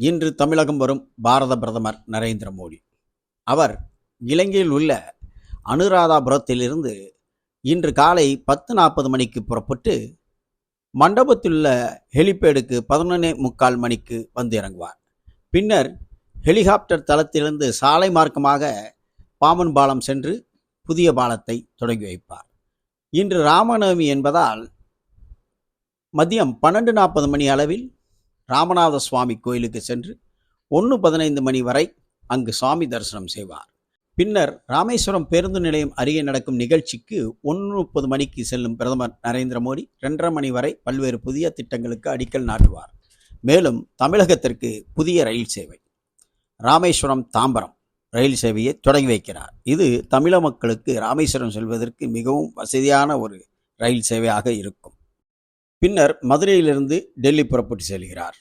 இன்று தமிழகம் வரும் பாரத பிரதமர் நரேந்திர மோடி. அவர் இலங்கையில் உள்ள அனுராதாபுரத்திலிருந்து இன்று காலை பத்து நாற்பது மணிக்கு புறப்பட்டு மண்டபத்திலுள்ள ஹெலிபேடுக்கு பதினொன்னே முக்கால் மணிக்கு வந்து இறங்குவார். பின்னர் ஹெலிகாப்டர் தளத்திலிருந்து சாலை மார்க்கமாக பாமன் பாலம் சென்று புதிய பாலத்தை தொடங்கி வைப்பார். இன்று ராமநவமி என்பதால் மதியம் பன்னெண்டு நாற்பது மணி அளவில் ராமநாத சுவாமி கோயிலுக்கு சென்று ஒன்று பதினைந்து மணி வரை அங்கு சுவாமி தரிசனம் செய்வார். பின்னர் ராமேஸ்வரம் பேருந்து நிலையம் அருகே நடக்கும் நிகழ்ச்சிக்கு ஒன்று முப்பது மணிக்கு செல்லும் பிரதமர் நரேந்திர மோடி ரெண்டரை மணி வரை பல்வேறு புதிய திட்டங்களுக்கு அடிக்கல் நாட்டுவார். மேலும் தமிழகத்திற்கு புதிய ரயில் சேவை. ராமேஸ்வரம் தாம்பரம் ரயில் சேவையை தொடங்கி வைக்கிறார். இது தமிழ மக்களுக்கு ராமேஸ்வரம் செல்வதற்கு மிகவும் வசதியான ஒரு ரயில் சேவையாக இருக்கும். பின்னர் மதுரையிலிருந்து டெல்லி புறப்பட்டு செல்கிறார்.